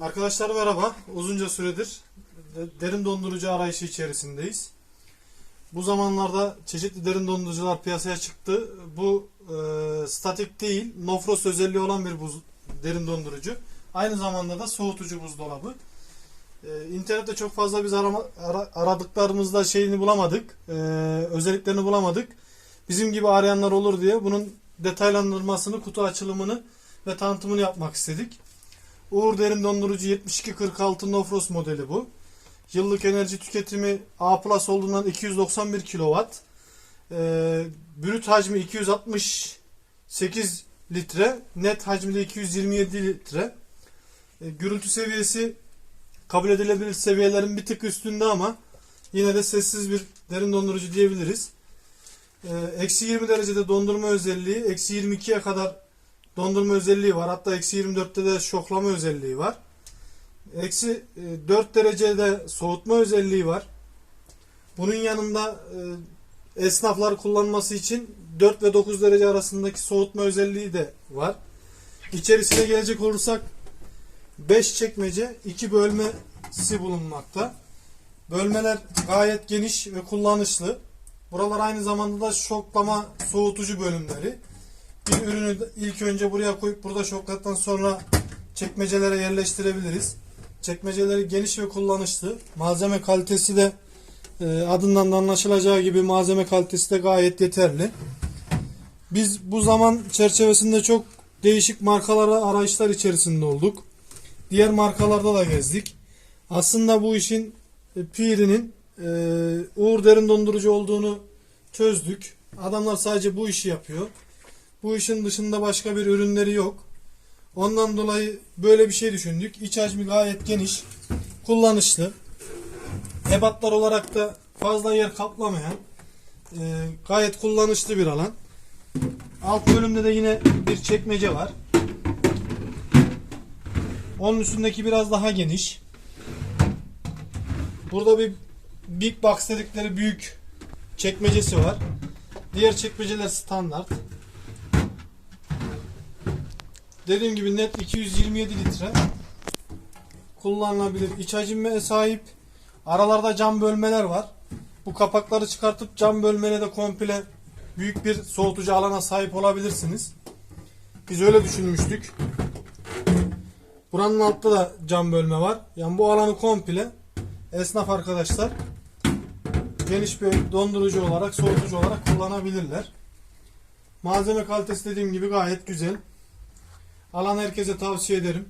Arkadaşlar merhaba. Uzunca süredir de- derin dondurucu arayışı içerisindeyiz. Bu zamanlarda çeşitli derin dondurucular piyasaya çıktı. Bu e, statik değil, nofros özelliği olan bir buz, derin dondurucu. Aynı zamanda da soğutucu buzdolabı. E, internette çok fazla biz arama, ara- aradıklarımızda şeyini bulamadık, e, özelliklerini bulamadık. Bizim gibi arayanlar olur diye bunun detaylandırmasını, kutu açılımını ve tanıtımını yapmak istedik. Uğur Derin Dondurucu 7246 Nofros modeli bu. Yıllık enerji tüketimi A+ olduğundan 291 kW. Ee, brüt hacmi 268 litre, net hacmi de 227 litre. Ee, gürültü seviyesi kabul edilebilir seviyelerin bir tık üstünde ama yine de sessiz bir derin dondurucu diyebiliriz. Ee, Eksi 20 derecede dondurma özelliği, eksi 22'ye kadar dondurma özelliği var. Hatta eksi 24'te de şoklama özelliği var. Eksi e, 4 derecede soğutma özelliği var. Bunun yanında e, esnaflar kullanması için 4 ve 9 derece arasındaki soğutma özelliği de var. İçerisine gelecek olursak 5 çekmece, 2 bölmesi bulunmakta. Bölmeler gayet geniş ve kullanışlı. Buralar aynı zamanda da şoklama soğutucu bölümleri bir ürünü ilk önce buraya koyup burada şokladıktan sonra çekmecelere yerleştirebiliriz. Çekmeceleri geniş ve kullanışlı. Malzeme kalitesi de e, adından da anlaşılacağı gibi malzeme kalitesi de gayet yeterli. Biz bu zaman çerçevesinde çok değişik markalara arayışlar içerisinde olduk. Diğer markalarda da gezdik. Aslında bu işin e, pirinin e, Uğur Derin Dondurucu olduğunu çözdük. Adamlar sadece bu işi yapıyor. Bu işin dışında başka bir ürünleri yok. Ondan dolayı böyle bir şey düşündük. İç hacmi gayet geniş, kullanışlı. Ebatlar olarak da fazla yer kaplamayan, e, gayet kullanışlı bir alan. Alt bölümde de yine bir çekmece var. Onun üstündeki biraz daha geniş. Burada bir Big Box dedikleri büyük çekmecesi var. Diğer çekmeceler standart. Dediğim gibi net 227 litre. Kullanılabilir. İç hacime sahip. Aralarda cam bölmeler var. Bu kapakları çıkartıp cam bölmene de komple büyük bir soğutucu alana sahip olabilirsiniz. Biz öyle düşünmüştük. Buranın altta da cam bölme var. Yani bu alanı komple esnaf arkadaşlar geniş bir dondurucu olarak, soğutucu olarak kullanabilirler. Malzeme kalitesi dediğim gibi gayet güzel. Alan herkese tavsiye ederim.